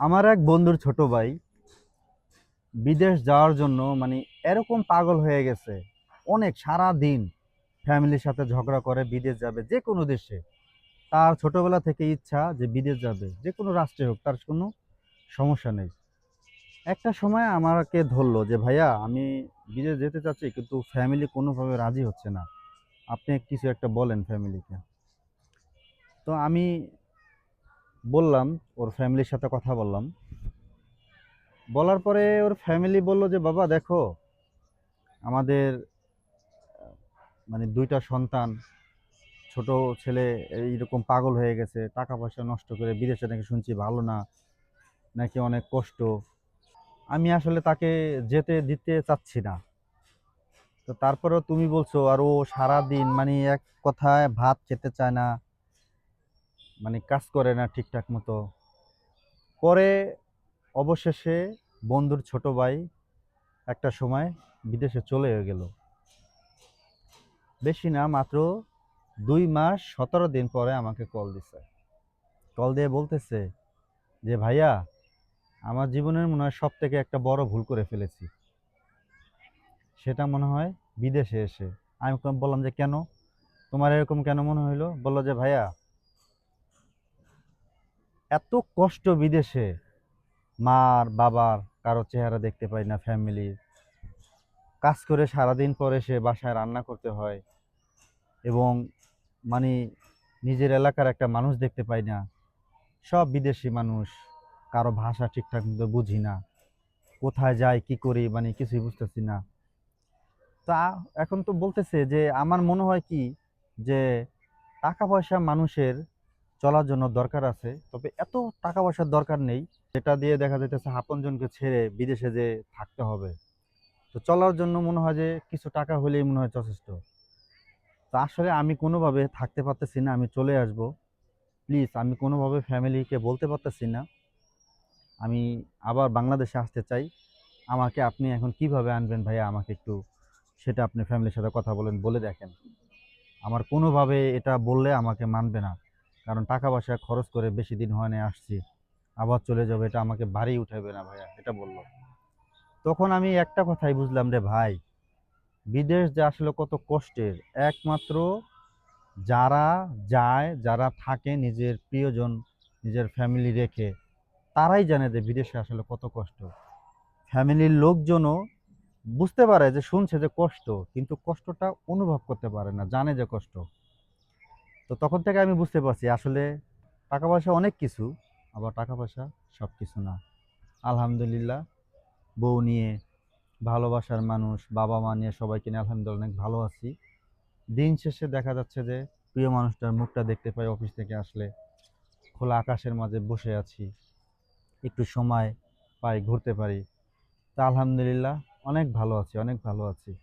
আমার এক বন্ধুর ছোট ভাই বিদেশ যাওয়ার জন্য মানে এরকম পাগল হয়ে গেছে। অনেক সারা দিন ফ্যামিলির সাথে ঝগড়া করে, বিদেশ যাবে, যে কোনো দেশে। তার ছোটবেলা থেকে ইচ্ছা যে বিদেশ যাবে, যে কোনো রাষ্ট্রে হোক, তার কোনো সমস্যা নেই। একটা সময় আমাকে ধরলো যে, ভাইয়া, আমি বিদেশ যেতে চাচ্ছি, কিন্তু ফ্যামিলি কোনোভাবে রাজি হচ্ছে না। আপনি কিছু একটা বলেন ফ্যামিলিকে তো আমি বললাম, ওর ফ্যামিলির সাথে কথা বললাম। বলার পরে ওর ফ্যামিলি বলল যে, বাবা, দেখো, আমাদের মানে দুইটা সন্তান, ছোট ছেলে এইরকম পাগল হয়ে গেছে, টাকা পয়সা নষ্ট করে বিদেশে নাকি শুনছি ভালো না, নাকি অনেক কষ্ট। আমি আসলে তাকে যেতে দিতে চাচ্ছি না। তো তারপরেও তুমি বলছো, আর ও সারা দিন মানে এক কথায় ভাত খেতে চায় না মানে কাজ করে না ঠিকঠাক মতো। পরে অবশেষে বন্ধুর ছোট ভাই একটা সময় বিদেশে চলে গেল। বেশি না, মাত্র দুই মাস, সতেরো দিন পরে আমাকে কল দিছে। কল দিয়ে বলতেছে যে, ভাইয়া, আমার জীবনের মনে হয় সব থেকে একটা বড় ভুল করে ফেলেছি। সেটা মনে হয় বিদেশে এসে। আমি বললাম যে, কেন? তোমার এরকম কেন মনে হইল? বলল যে, ভাইয়া এত কষ্ট বিদেশে। মার, বাবার কারও চেহারা দেখতে পাই না ফ্যামিলির কাজ করে সারাদিন পরে সে বাসায় রান্না করতে হয়। এবং মানে নিজের এলাকার একটা মানুষ দেখতে পাই না। সব বিদেশি মানুষ, কারও ভাষা ঠিকঠাক মতো বুঝি না। কোথায় যাই, কি করি মানে কিছুই বুঝতেছি না। তা এখন তো বলতেছে যে, আমার মনে হয় কি, যে টাকা পয়সা মানুষের চলার জন্য দরকার আছে। তবে এত টাকা পয়সার দরকার নেই, যেটা দিয়ে দেখা যাইতেছে আপনজনকে ছেড়ে বিদেশে যে থাকতে হবে। তো চলার জন্য মনে হয় যে কিছু টাকা হলেই মনে হয় যথেষ্ট। তো আসলে আমি কোনোভাবে থাকতে পারতেছি না, আমি চলে আসব। প্লিজ, আমি কোনোভাবে ফ্যামিলিকে বলতে পারতেছি না। আমি আবার বাংলাদেশে আসতে চাই। আমাকে আপনি এখন কীভাবে আনবেন ভাইয়া? আমাকে একটু সেটা আপনি ফ্যামিলির সাথে কথা বলেন, বলে দেখেন। আমার কোনোভাবে এটা বললে আমাকে মানবে না। কারণ টাকা পয়সা খরচ করে বেশি দিন হয় না, আসছি। আবার চলে যাবে, এটা আমাকে বাড়ি উঠাবে না ভাইয়া, এটা বলল। তখন আমি একটা কথাই বুঝলাম রে ভাই, বিদেশ যে আসলে কত কষ্টের। একমাত্র যারা যায়, যারা থাকে নিজের প্রিয়জন, নিজের ফ্যামিলি রেখে, তারাই জানে যে বিদেশে আসলে কত কষ্ট। ফ্যামিলির লোকজনও বুঝতে পারে যে শুনছে যে কষ্ট, কিন্তু কষ্টটা অনুভব করতে পারে না, জানে যে কষ্ট। তো তখন থেকে আমি বুঝতে পারছি আসলে টাকা পয়সা অনেক কিছু, আবার টাকা পয়সা সব কিছু না। আলহামদুলিল্লাহ, বউ নিয়ে ভালোবাসার মানুষ, বাবা মা নিয়ে সবাইকে নিয়ে আলহামদুলিল্লাহ অনেক ভালো আছি। দিন শেষে দেখা যাচ্ছে যে প্রিয় মানুষটার মুখটা দেখতে পাই অফিস থেকে আসলে। খোলা আকাশের মাঝে বসে আছি। একটু সময় পাই, ঘুরতে পারি। তা আলহামদুলিল্লাহ অনেক ভালো আছি, অনেক ভালো আছি।